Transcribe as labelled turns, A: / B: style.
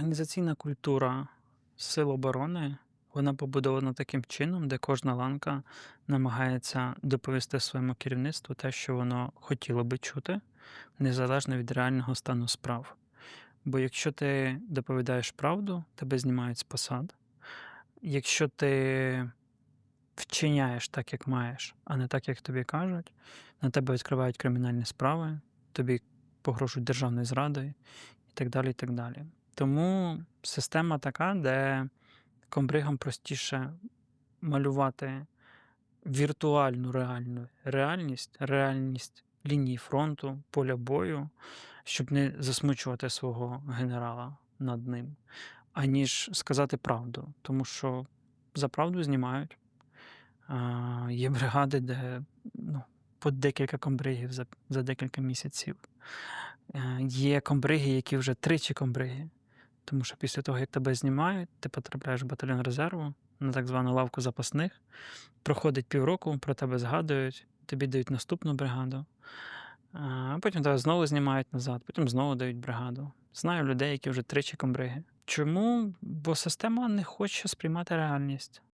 A: Організаційна культура сил оборони, вона побудована таким чином, де кожна ланка намагається доповісти своєму керівництву те, що воно хотіло би чути, незалежно від реального стану справ. Бо якщо ти доповідаєш правду, тебе знімають з посад. Якщо ти вчиняєш так, як маєш, а не так, як тобі кажуть, на тебе відкривають кримінальні справи, тобі погрожують державною зрадою і так далі. і так далі. Тому система така, де комбригам простіше малювати віртуальну реальну реальність, реальність лінії фронту, поля бою, щоб не засмучувати свого генерала над ним, аніж сказати правду. Тому що за правду знімають. Є бригади, де ну, по декілька комбригів за, за декілька місяців. Е, Є комбриги, які вже тричі комбриги. Тому що після того, як тебе знімають, ти потрапляєш в батальйон резерву на так звану лавку запасних. Проходить півроку, про тебе згадують, тобі дають наступну бригаду, а потім тебе знову знімають назад, потім знову дають бригаду. Знаю людей, які вже тричі комбриги. Чому? Бо система не хоче сприймати реальність.